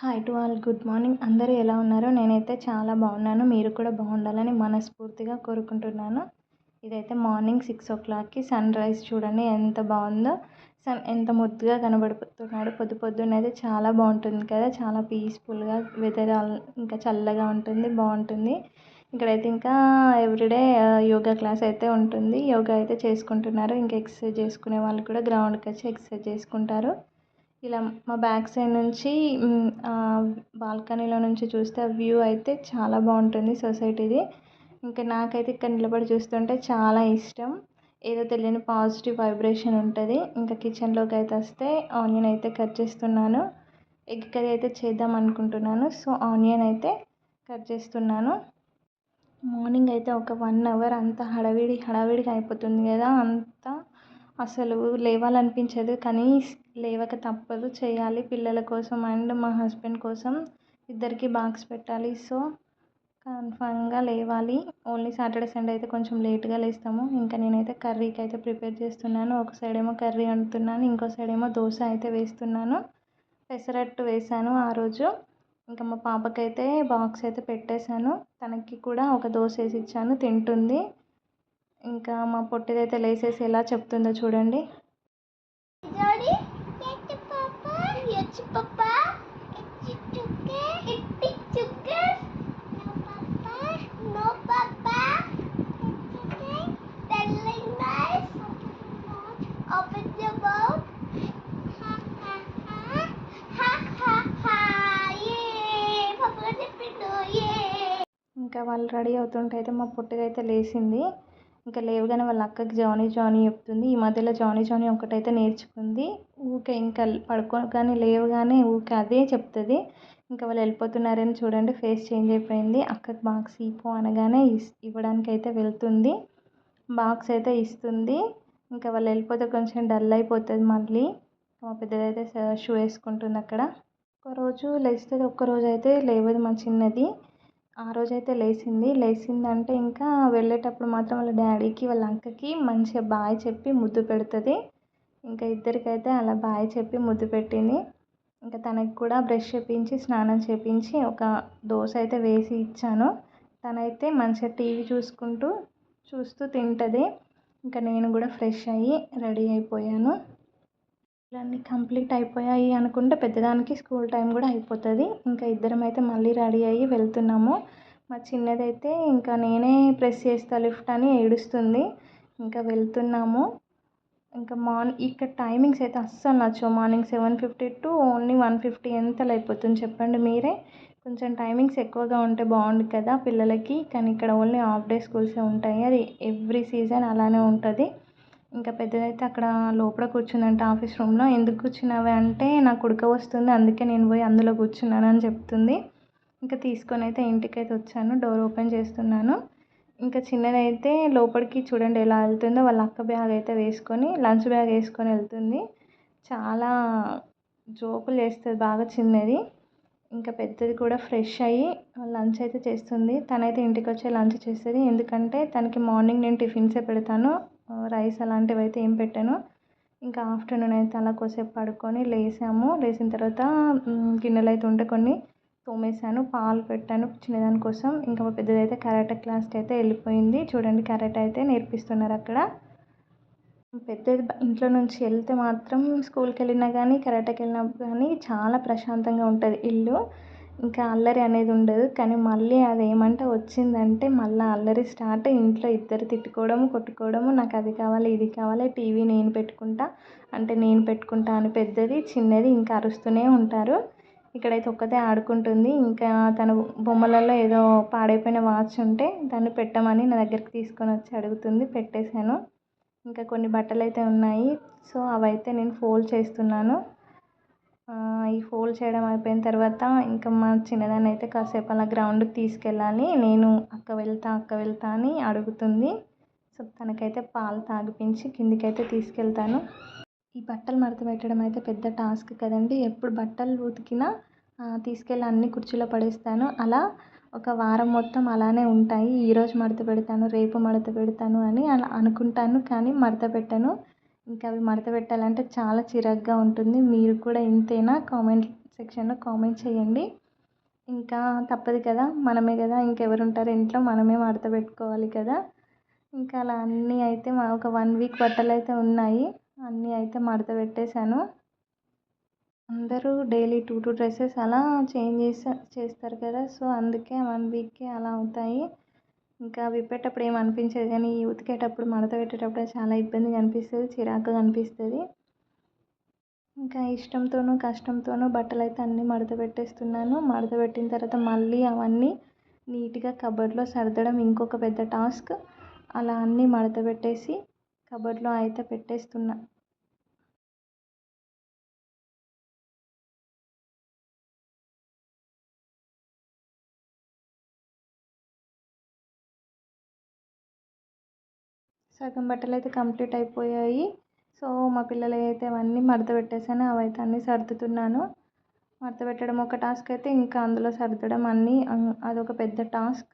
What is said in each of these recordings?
Hi to all good morning అందరూ ఎలా ఉన్నారో? నేనైతే చాలా బాగున్నాను. మీరు కూడా బాగుండాలని మనస్ఫూర్తిగా కోరుకుంటున్నాను. ఇదైతే మార్నింగ్ సిక్స్ ఓ క్లాక్కి సన్ రైజ్ చూడండి. ఎంత బాగుందో. సన్ ఎంత ముద్దుగా కనబడుతున్నాడు. పొద్దు పొద్దున్న అయితే చాలా బాగుంటుంది కదా. చాలా పీస్ఫుల్గా వెదర్ ఇంకా చల్లగా ఉంటుంది. బాగుంటుంది. ఇక్కడైతే ఇంకా ఎవ్రీడే యోగా క్లాస్ అయితే ఉంటుంది. యోగా అయితే చేసుకుంటున్నారు. ఇంకా ఎక్సర్సైజ్ చేసుకునే వాళ్ళు కూడా గ్రౌండ్కి వచ్చి ఎక్సర్సైజ్ చేసుకుంటారు. ఇలా మా బ్యాక్ సైడ్ నుంచి బాల్కనీలో నుంచి చూస్తే ఆ వ్యూ అయితే చాలా బాగుంటుంది సొసైటీది. ఇంకా నాకైతే ఇక్కడ నిలబడి చూస్తుంటే చాలా ఇష్టం. ఏదో తెలియని పాజిటివ్ వైబ్రేషన్ ఉంటుంది. ఇంకా కిచెన్లోకి అయితే వస్తే ఆనియన్ అయితే కట్ చేస్తున్నాను. ఎగ్ కర్రీ అయితే చేద్దాం అనుకుంటున్నాను. సో ఆనియన్ అయితే కట్ చేస్తున్నాను. మార్నింగ్ అయితే ఒక వన్ అవర్ అంతా హడావిడి హడావిడిగా అయిపోతుంది కదా అంతా. అసలు లేవాలనిపించదు. కానీ లేవక తప్పదు. చేయాలి పిల్లల కోసం అండ్ మా హస్బెండ్ కోసం ఇద్దరికి బాక్స్ పెట్టాలి. సో కన్ఫామ్గా లేవాలి. ఓన్లీ సాటర్డే సండే అయితే కొంచెం లేట్గా లేస్తాము. ఇంకా నేనైతే కర్రీకి అయితే ప్రిపేర్ చేస్తున్నాను. ఒక సైడ్ ఏమో కర్రీ వండుతున్నాను ఇంకో సైడ్ ఏమో దోశ అయితే వేస్తున్నాను. పెసరట్టు వేసాను ఆ రోజు. ఇంకా మా పాపకైతే బాక్స్ అయితే పెట్టేశాను. తనకి కూడా ఒక దోశ వేసి ఇచ్చాను. తింటుంది. ఇంకా మా పొట్టిదైతే లేసేసి ఎలా చెప్తుందో చూడండి. ఇంకా వాళ్ళు రెడీ అవుతుంటే అయితే మా పొట్టిదైతే లేచింది. ఇంకా లేవగానే వాళ్ళ అక్కకి జానీ జానీ చెప్తుంది. ఈ మధ్యలో జానీ జానీ ఒకటైతే నేర్చుకుంది. ఊకే ఇంకా పడుకోగానే లేవగానే ఊకే అదే చెప్తుంది. ఇంకా వాళ్ళు వెళ్ళిపోతున్నారని చూడండి ఫేస్ చేంజ్ అయిపోయింది. అక్కకి బాక్స్ ఇపో అనగానే ఇస్ ఇవ్వడానికి అయితే వెళ్తుంది. బాక్స్ అయితే ఇస్తుంది. ఇంకా వాళ్ళు వెళ్ళిపోతే కొంచెం డల్ అయిపోతుంది మళ్ళీ. మా పెద్దదైతే షూ వేసుకుంటుంది అక్కడ. ఒక్కరోజు లేస్తుంది ఒక్కరోజు అయితే లేవదు మా చిన్నది. ఆ రోజైతే లేచింది. లేచిందంటే ఇంకా వెళ్ళేటప్పుడు మాత్రం వాళ్ళ డాడీకి వాళ్ళ అక్కకి మంచిగా బాయ్ చెప్పి ముద్దు పెడుతుంది. ఇంకా ఇద్దరికైతే అలా బాయ్ చెప్పి ముద్దు పెట్టింది. ఇంకా తనకి కూడా బ్రష్ చేపించి స్నానం చేపించి ఒక దోశ అయితే వేసి ఇచ్చాను. తనైతే మంచిగా టీవీ చూసుకుంటూ చూస్తూ తింటుంది. ఇంకా నేను కూడా ఫ్రెష్ అయ్యి రెడీ అయిపోయాను. అన్నీ కంప్లీట్ అయిపోయాయి అనుకుంటే పెద్దదానికి స్కూల్ టైం కూడా అయిపోతుంది. ఇంకా ఇద్దరం అయితే మళ్ళీ రెడీ అయ్యి వెళ్తున్నాము. మా చిన్నదైతే ఇంకా నేనే ప్రెస్ చేస్తా లిఫ్ట్ అని ఏడుస్తుంది. ఇంకా వెళ్తున్నాము. ఇంకా మార్నింగ్ ఇక్కడ టైమింగ్స్ అయితే అస్సలు నచ్చవు. Morning seven fifty to only one fifty ఎంతలో అయిపోతుంది చెప్పండి మీరే? కొంచెం టైమింగ్స్ ఎక్కువగా ఉంటే బాగుండు కదా పిల్లలకి. కానీ ఇక్కడ ఓన్లీ హాఫ్ డే స్కూల్సే ఉంటాయి. అది ఎవ్రీ సీజన్ అలానే ఉంటుంది. ఇంకా పెద్దదైతే అక్కడ లోపల కూర్చుందంట ఆఫీస్ రూమ్లో. ఎందుకు కూర్చున్నావే అంటే నాకు ఉడక వస్తుంది అందుకే నేను పోయి అందులో కూర్చున్నాను అని చెప్తుంది. ఇంకా తీసుకొని అయితే ఇంటికైతే వచ్చాను డోర్ ఓపెన్ చేస్తున్నాను. ఇంకా చిన్నదైతే లోపలికి చూడండి ఎలా వెళ్తుందో వాళ్ళ అక్క బ్యాగ్ అయితే వేసుకొని లంచ్ బ్యాగ్ వేసుకొని వెళ్తుంది. చాలా జోకులు చేస్తుంది బాగా చిన్నది. ఇంకా పెద్దది కూడా ఫ్రెష్ అయ్యి లంచ్ అయితే చేస్తుంది. తనైతే ఇంటికి వచ్చే లంచ్ చేస్తుంది. ఎందుకంటే తనకి మార్నింగ్ నేను టిఫిన్సే పెడతాను. రైస్ అలాంటివి అయితే ఏం పెట్టాను. ఇంకా ఆఫ్టర్నూన్ అయితే అలా కొద్దిసేపు పడుకొని లేసాము. లేచిన తర్వాత గిన్నెలు అయితే ఉంటే కొన్ని తోమేశాను. పాలు పెట్టాను చిన్నదాని కోసం. ఇంకా మా పెద్దదైతే కరాటే క్లాస్కి అయితే వెళ్ళిపోయింది. చూడండి కరాటే అయితే నేర్పిస్తున్నారు అక్కడ. పెద్దది ఇంట్లో నుంచి వెళ్తే మాత్రం స్కూల్కి వెళ్ళినా కానీ కరాటేకి వెళ్ళినా కానీ చాలా ప్రశాంతంగా ఉంటుంది ఇల్లు. ఇంకా అల్లరి అనేది ఉండదు. కానీ మళ్ళీ అది ఏమంటే వచ్చిందంటే మళ్ళీ అల్లరి స్టార్ట్ ఇంట్లో ఇద్దరు తిట్టుకోవడము కొట్టుకోవడము నాకు అది కావాలి ఇది కావాలి టీవీ నేను పెట్టుకుంటా అంటే నేను పెట్టుకుంటా అని పెద్దది చిన్నది ఇంకా అరుస్తూనే ఉంటారు. ఇక్కడైతే ఒక్కతే ఆడుకుంటుంది. ఇంకా తన బొమ్మలలో ఏదో పాడైపోయిన వాచ్ ఉంటే దాన్ని పెట్టమని నా దగ్గరికి తీసుకొని వచ్చి అడుగుతుంది పెట్టేశాను. ఇంకా కొన్ని బట్టలు అయితే ఉన్నాయి. సో అవైతే నేను ఫోల్డ్ చేస్తున్నాను. ఈ ఫోల్డ్ చేయడం అయిపోయిన తర్వాత ఇంకా మా చిన్నదాన్ని అయితే కాసేపు అలా గ్రౌండ్కి తీసుకెళ్ళాలి. నేను అక్క వెళ్తా అక్క వెళ్తా అని అడుగుతుంది. సో తనకైతే పాలు తాగిపించి కిందికైతే తీసుకెళ్తాను. ఈ బట్టలు మడత పెట్టడం అయితే పెద్ద టాస్క్ కదండి. ఎప్పుడు బట్టలు ఉతికినా తీసుకెళ్ళి అన్ని కుర్చీలో పడేస్తాను. అలా ఒక వారం మొత్తం అలానే ఉంటాయి. ఈరోజు మడత పెడతాను రేపు మడత పెడతాను అని అలా అనుకుంటాను కానీ మడత పెట్టను. ఇంకా అవి మడత పెట్టాలంటే చాలా చిరాకుగా ఉంటుంది. మీరు కూడా ఇంతేనా? కామెంట్ సెక్షన్లో కామెంట్ చేయండి. ఇంకా తప్పదు కదా? మనమే కదా? ఇంకెవరు ఉంటారు ఇంట్లో? మనమే మడత పెట్టుకోవాలి కదా? ఇంకా అలా అన్నీ అయితే మా ఒక వన్ వీక్ బట్టలు అయితే ఉన్నాయి. అన్నీ అయితే మడత పెట్టేశాను. అందరూ డైలీ టూ టూ డ్రెస్సెస్ అలా చేంజ్ చేస్తా చేస్తారు కదా? సో అందుకే వన్ వీక్కి అలా అవుతాయి. ఇంకా విప్పేటప్పుడు ఏం అనిపించదు కానీ ఈ ఉతికేటప్పుడు మడత పెట్టేటప్పుడు చాలా ఇబ్బందిగా అనిపిస్తుంది చిరాకుగా అనిపిస్తుంది. ఇంకా ఇష్టంతోనూ కష్టంతోనూ బట్టలు అయితే అన్నీ మడత పెట్టేస్తున్నాను. మడత పెట్టిన తర్వాత మళ్ళీ అవన్నీ నీట్గా కబోర్డ్లో సర్దడం ఇంకొక పెద్ద టాస్క్. అలా అన్నీ మడత పెట్టేసి కబోర్డ్లో అయితే పెట్టేస్తున్నా. సగం బట్టలు అయితే కంప్లీట్ అయిపోయాయి. సో మా పిల్లలు అయితే అవన్నీ మడత పెట్టేసాను అవి అయితే అన్నీ సర్దుతున్నాను. మడత పెట్టడం ఒక టాస్క్ అయితే ఇంకా అందులో సర్దడం అన్నీ అదొక పెద్ద టాస్క్.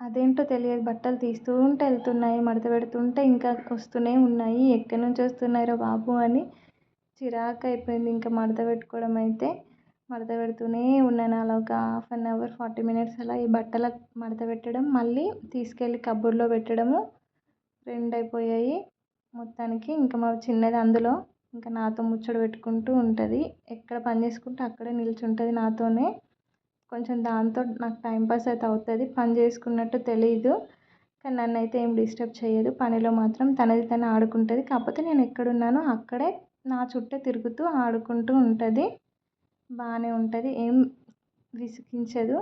అదేంటో తెలియదు. బట్టలు తీస్తూ ఉంటే వెళ్తున్నాయి మడత పెడుతుంటే ఇంకా వస్తూనే ఉన్నాయి. ఎక్కడి నుంచి వస్తున్నాయిరా బాబు అని చిరాకు అయిపోయింది. ఇంకా మడత పెట్టుకోవడం అయితే మడత పెడుతూనే ఉన్నాను. అలా ఒక half an hour forty minutes అలా ఈ బట్టల మడత పెట్టడం మళ్ళీ తీసుకెళ్ళి కబోర్డ్లో పెట్టడము రెండు అయిపోయాయి మొత్తానికి. ఇంకా మా చిన్నది అందులో ఇంకా నాతో ముచ్చట పెట్టుకుంటూ ఉంటుంది. ఎక్కడ పని చేసుకుంటే అక్కడే నిల్చుంటుంది నాతోనే. కొంచెం దాంతో నాకు టైంపాస్ అయితే అవుతుంది. పని చేసుకున్నట్టు తెలియదు కానీ నన్ను అయితే ఏం డిస్టర్బ్ చేయదు. పనిలో మాత్రం తనది తను ఆడుకుంటుంది. కాకపోతే నేను ఎక్కడున్నానో అక్కడే నా చుట్టే తిరుగుతూ ఆడుకుంటూ ఉంటుంది. బాగానే ఉంటుంది. ఏం విసిగించదు.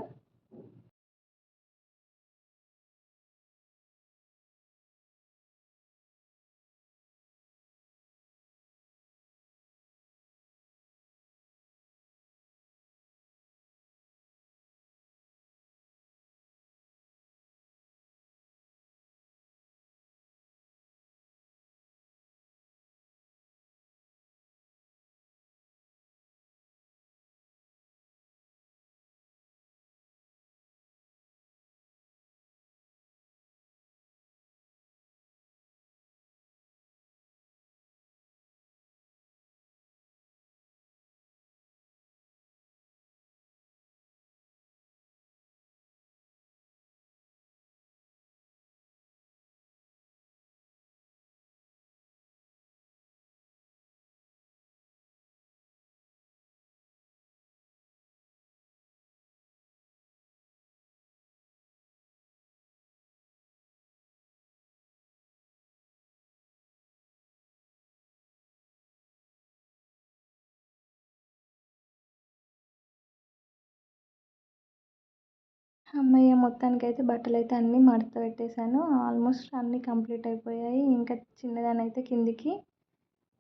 అమ్మయ్య మొత్తానికి అయితే బట్టలు అయితే అన్నీ మడత పెట్టేశాను. ఆల్మోస్ట్ అన్నీ కంప్లీట్ అయిపోయాయి. ఇంకా చిన్నదాన్ని అయితే కిందికి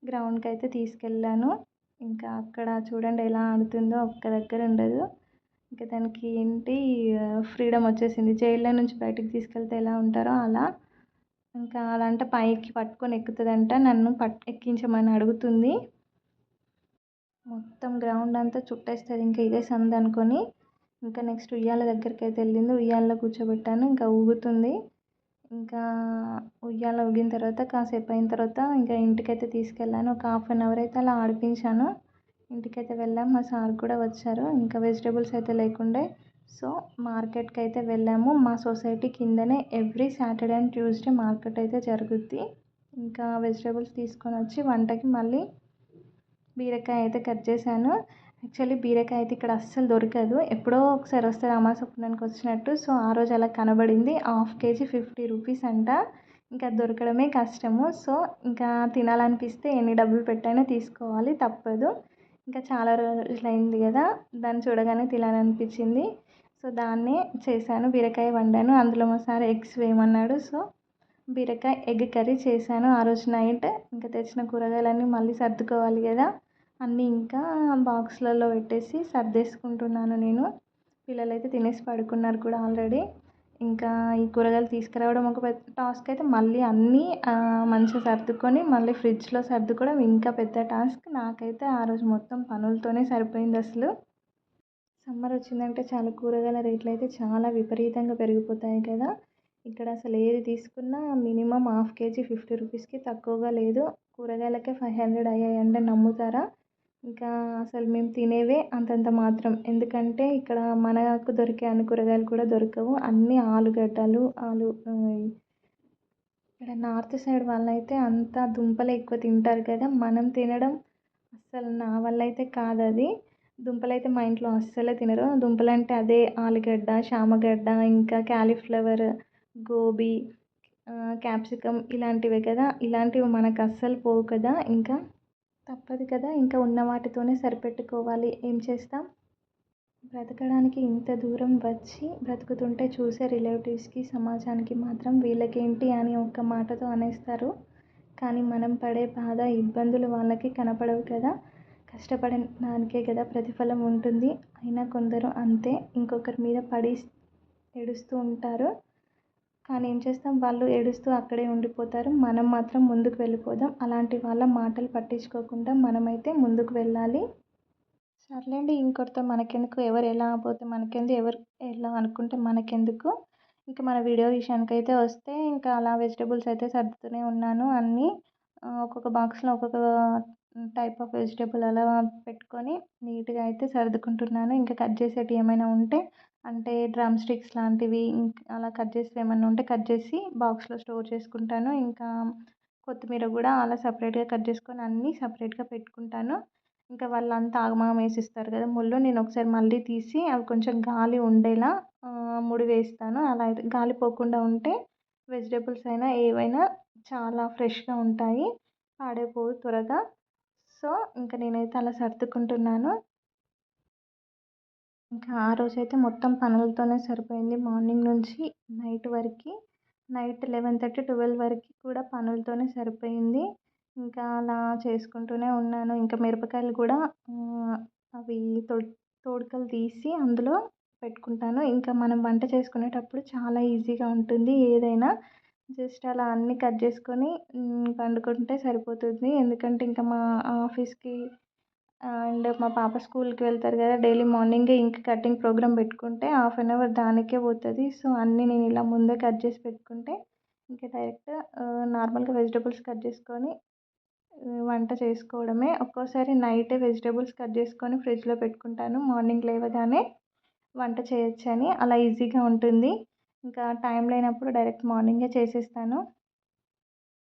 గ్రౌండ్కి అయితే తీసుకెళ్ళాను. ఇంకా అక్కడ చూడండి ఎలా ఆడుతుందో ఒక్క దగ్గర ఉండదు. ఇంకా దానికి ఏంటి ఫ్రీడమ్ వచ్చేసింది. జైల్లో నుంచి బయటకు తీసుకెళ్తే ఎలా ఉంటారో అలా. ఇంకా అలా అంటే పైకి పట్టుకొని ఎక్కుతుందంట. నన్ను పట్ ఎక్కించమని అడుగుతుంది. మొత్తం గ్రౌండ్ అంతా చుట్టేస్తుంది. ఇంకా ఇదే సందు అనుకొని ఇంకా నెక్స్ట్ ఉయ్యాల దగ్గరికి అయితే వెళ్ళింది. ఉయ్యాలలో కూర్చోబెట్టాను. ఇంకా ఊగుతుంది. ఇంకా ఉయ్యాల ఊగిన తర్వాత కాసేపు అయిన తర్వాత ఇంకా ఇంటికైతే తీసుకెళ్ళాను. ఒక హాఫ్ అన్ అవర్ అయితే అలా ఆడిపించాను. ఇంటికైతే వెళ్ళాం. మా సార్ కూడా వచ్చారు. ఇంకా వెజిటేబుల్స్ అయితే లేకుండే. సో మార్కెట్కి అయితే వెళ్ళాము. మా సొసైటీ కిందనే every Saturday and Tuesday market అయితే జరుగుద్ది. ఇంకా వెజిటేబుల్స్ తీసుకొని వచ్చి వంటకి మళ్ళీ బీరకాయ అయితే కట్ చేశాను. యాక్చువల్లీ బీరకాయ అయితే ఇక్కడ అస్సలు దొరకదు. ఎప్పుడో ఒకసారి వస్తుంది అమ్మ స్వప్నానికి వచ్చినట్టు. సో ఆ రోజు అలా కనబడింది. హాఫ్ కేజీ ఫిఫ్టీ రూపీస్ అంట. ఇంకా దొరకడమే కష్టము. సో ఇంకా తినాలనిపిస్తే ఎన్ని డబ్బులు పెట్టైనా తీసుకోవాలి. తప్పదు. ఇంకా చాలా రోజులైంది కదా. దాన్ని చూడగానే తినాలనిపించింది. సో దాన్నే చేశాను. బీరకాయ వండాను. అందులో మా సార్ ఎగ్స్ వేయమన్నాడు. సో బీరకాయ ఎగ్ కర్రీ చేశాను ఆ రోజు నైట్. ఇంకా తెచ్చిన కూరగాయలన్నీ మళ్ళీ సర్దుకోవాలి కదా. అన్నీ ఇంకా బాక్స్లలో పెట్టేసి సర్దేసుకుంటున్నాను నేను. పిల్లలైతే తినేసి పడుకున్నారు కూడా ఆల్రెడీ. ఇంకా ఈ కూరగాయలు తీసుకురావడం ఒక పెద్ద టాస్క్ అయితే మళ్ళీ అన్నీ మంచిగా సర్దుకొని మళ్ళీ ఫ్రిడ్జ్లో సర్దుకోవడం ఇంకా పెద్ద టాస్క్. నాకైతే ఆ రోజు మొత్తం పనులతోనే సరిపోయింది అసలు. సమ్మర్ వచ్చిందంటే చాలా కూరగాయల రేట్లు అయితే చాలా విపరీతంగా పెరిగిపోతాయి కదా. ఇక్కడ అసలు ఏది తీసుకున్నా మినిమం హాఫ్ కేజీ ఫిఫ్టీ రూపీస్కి తక్కువగా లేదు. కూరగాయలకే ఫైవ్ హండ్రెడ్ అయ్యాయంటే నమ్ముతారా? ఇంకా అసలు మేము తినేవే అంతంత మాత్రం. ఎందుకంటే ఇక్కడ మనకు దొరికే అన్ని కూరగాయలు కూడా దొరకవు. అన్నీ ఆలుగడ్డలు ఆలు ఇక్కడ నార్త్ సైడ్ వాళ్ళైతే అంతా దుంపలే ఎక్కువ తింటారు కదా. మనం తినడం అసలు నా వల్ల అయితే కాదు అది దుంపలు అయితే మా ఇంట్లో అస్సలే తినరు. దుంపలు అంటే అదే ఆలుగడ్డ చామగడ్డ ఇంకా క్యాలీఫ్లవర్ గోబీ క్యాప్సికమ్ ఇలాంటివే కదా. ఇలాంటివి మనకు అస్సలు పోవు కదా. ఇంకా తప్పదు కదా ఇంకా ఉన్న వాటితోనే సరిపెట్టుకోవాలి. ఏం చేస్తాం? బ్రతకడానికి ఇంత దూరం వచ్చి బ్రతుకుతుంటే చూసే రిలేటివ్స్కి సమాజానికి మాత్రం వీళ్ళకేంటి అని ఒక్క మాటతో అనేస్తారు. కానీ మనం పడే బాధ ఇబ్బందులు వాళ్ళకి కనపడవు కదా. కష్టపడడానికే కదా ప్రతిఫలం ఉంటుంది. అయినా కొందరు అంతే. ఇంకొకరి మీద పడి ఏడుస్తూ ఉంటారు. కానీ ఏం చేస్తాం? వాళ్ళు ఏడుస్తూ అక్కడే ఉండిపోతారు. మనం మాత్రం ముందుకు వెళ్ళిపోదాం. అలాంటి వాళ్ళ మాటలు పట్టించుకోకుండా మనమైతే ముందుకు వెళ్ళాలి. సర్లేండి ఇంకొకరితో మనకెందుకు? ఎవరు ఎలా పోతే మనకెందుకు? ఎవరు ఎలా అనుకుంటే మనకెందుకు? ఇంకా మన వీడియో విషయానికి అయితే వస్తే ఇంకా అలా వెజిటేబుల్స్ అయితే సర్దుతూనే ఉన్నాను. అన్నీ ఒక్కొక్క బాక్స్లో ఒక్కొక్క టైప్ ఆఫ్ వెజిటేబుల్ అలా పెట్టుకొని నీట్గా అయితే సర్దుకుంటున్నాను. ఇంకా కట్ చేసేటివి ఏమైనా ఉంటే అంటే డ్రమ్ స్టిక్స్ లాంటివి అలా కట్ చేసి ఏమైనా ఉంటే కట్ చేసి బాక్స్లో స్టోర్ చేసుకుంటాను. ఇంకా కొత్తిమీర కూడా అలా సపరేట్గా కట్ చేసుకొని అన్నీ సపరేట్గా పెట్టుకుంటాను. ఇంకా వాళ్ళంతా ఆగమాగం వేసిస్తారు కదా! ముళ్ళు నేను ఒకసారి మళ్ళీ తీసి అవి కొంచెం గాలి ఉండేలా ముడి వేస్తాను. అలా అయితే గాలి పోకుండా ఉంటే వెజిటేబుల్స్ అయినా ఏవైనా చాలా ఫ్రెష్గా ఉంటాయి. పాడైపోవు త్వరగా. సో ఇంకా నేనైతే అలా సర్దుకుంటున్నాను. ఇంకా ఆ రోజైతే మొత్తం పనులతోనే సరిపోయింది. మార్నింగ్ నుంచి నైట్ వరకు నైట్ లెవెన్ థర్టీ ట్వెల్వ్ వరకు కూడా పనులతోనే సరిపోయింది. ఇంకా అలా చేసుకుంటూనే ఉన్నాను. ఇంకా మిరపకాయలు కూడా అవి తొ తోడుకలు తీసి అందులో పెట్టుకుంటాను. ఇంకా మనం వంట చేసుకునేటప్పుడు చాలా ఈజీగా ఉంటుంది. ఏదైనా జస్ట్ అలా అన్నీ కట్ చేసుకొని వండుకుంటే సరిపోతుంది. ఎందుకంటే ఇంకా మా ఆఫీస్కి అండ్ మా పాప స్కూల్కి వెళ్తారు కదా డైలీ మార్నింగ్ ఇంక కటింగ్ ప్రోగ్రామ్ పెట్టుకుంటే హాఫ్ అన్ అవర్ దానికే పోతుంది. సో అన్నీ నేను ఇలా ముందే కట్ చేసి పెట్టుకుంటే ఇంకా డైరెక్ట్ నార్మల్గా వెజిటేబుల్స్ కట్ చేసుకొని వంట చేసుకోవడమే. ఒక్కోసారి నైటే వెజిటేబుల్స్ కట్ చేసుకొని ఫ్రిడ్జ్లో పెట్టుకుంటాను. మార్నింగ్ లేవగానే వంట చేయొచ్చని. అలా ఈజీగా ఉంటుంది. ఇంకా టైం లేనప్పుడు డైరెక్ట్ మార్నింగే చేసేస్తాను.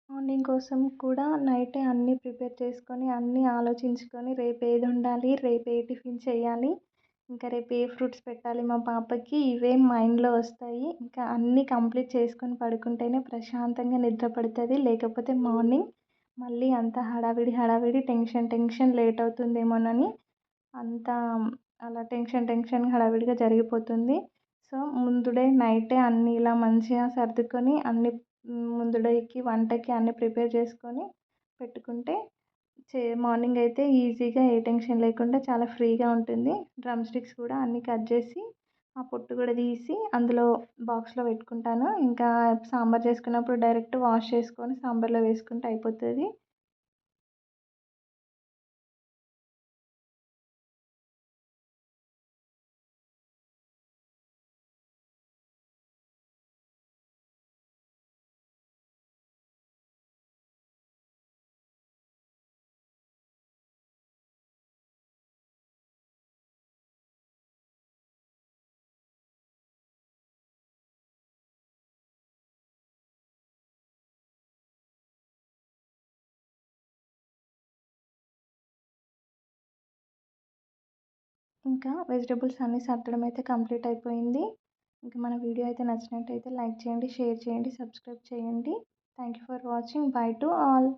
మార్నింగ్ కోసం కూడా నైటే అన్నీ ప్రిపేర్ చేసుకొని అన్నీ ఆలోచించుకొని రేపు ఏది వండాలి రేపు ఏ టిఫిన్ చేయాలి ఇంకా రేపు ఏ ఫ్రూట్స్ పెట్టాలి మా పాపకి ఇవే మైండ్లో వస్తాయి. ఇంకా అన్నీ కంప్లీట్ చేసుకొని పడుకుంటేనే ప్రశాంతంగా నిద్ర పడుతుంది లేకపోతే మార్నింగ్ మళ్ళీ అంత హడావిడి హడావిడి టెన్షన్ టెన్షన్ లేట్ అవుతుందేమోనని అంత అలా టెన్షన్ టెన్షన్ హడావిడిగా జరిగిపోతుంది. సో ముందుడే నైటే అన్నీ ఇలా మంచిగా సర్దుకొని అన్ని ముందుడకి వంటకి అన్నీ ప్రిపేర్ చేసుకొని పెట్టుకుంటే చే మార్నింగ్ అయితే ఈజీగా ఏ టెన్షన్ లేకుండా చాలా ఫ్రీగా ఉంటుంది. డ్రమ్ స్టిక్స్ కూడా అన్నీ కట్ చేసి ఆ పొట్టు కూడా తీసి అందులో బాక్స్లో పెట్టుకుంటాను. ఇంకా సాంబార్ చేసుకున్నప్పుడు డైరెక్ట్ వాష్ చేసుకొని సాంబార్లో వేసుకుంటే అయిపోతుంది. ఇంకా వెజిటేబుల్స్ అన్నీ సర్దడం అయితే కంప్లీట్ అయిపోయింది. ఇంకా మన వీడియో అయితే నచ్చినట్టయితే లైక్ చేయండి షేర్ చేయండి సబ్స్క్రైబ్ చేయండి. Thank you for watching. Bye to all.